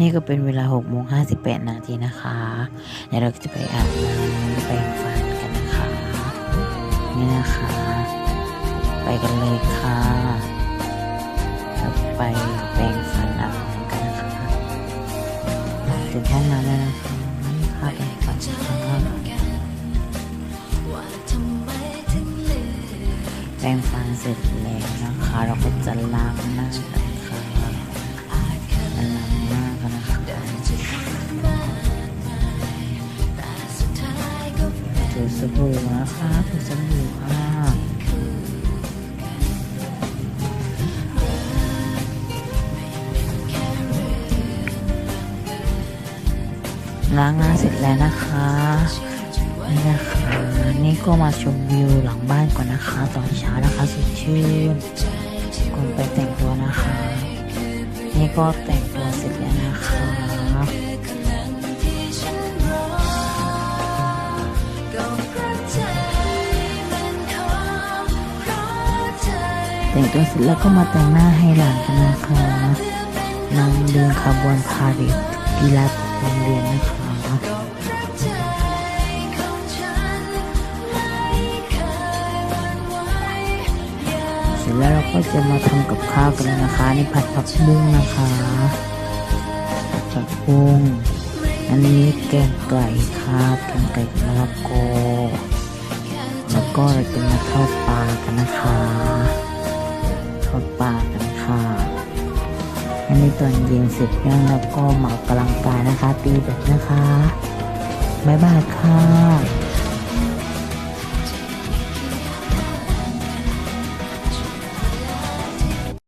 นี่ก็เป็นเวลา6โมง58 นาทีนะคะ เดี๋ยวเราจะไปอาบน้ำแปรงฟันกันนะคะ นี่นะคะ ไปกันเลยค่ะเราไปแปรงฟันอาบน้ำกันนะคะถึงห้องน้ำแล้วนะคะนี่ค่ะแปรงฟันค่ะแปรงฟันเสร็จแล้วนะคะ เราก็จะล้าง ถือสบู่นะคะถือสบู่ค่ะล้างหน้าเสร็จแล้วนะคะนี่นะคะนี่ก็มาชมวิวหลังบ้านก่อนนะคะ ตอนเช้านะคะสดชื่นก่อนไปแต่งตัวนะคะ นี่ก็แต่ง แต่งตัวเสร็จแล้วก็มาแต่งหน้าให้หลานกันนะคะนางเดินขบวนพาเหรดกีฬาโรงเรียนนะคะเสร็จแล้วเราก็จะมาทำกับข้าวกันนะคะนี่ผัดผักบุ้งนะคะผัดผักบุ้งอันนี้แกงไก่ครับแกงไก่มะละกอแล้วก็เราจะมาทอดปลากันนะคะ อดปลากันค่ะอันนี้ตอนเย็นเสร็จแล้วเราก็มาออกกำลังกายนะคะ ตีแบดนะคะ บ๊ายบายค่ะ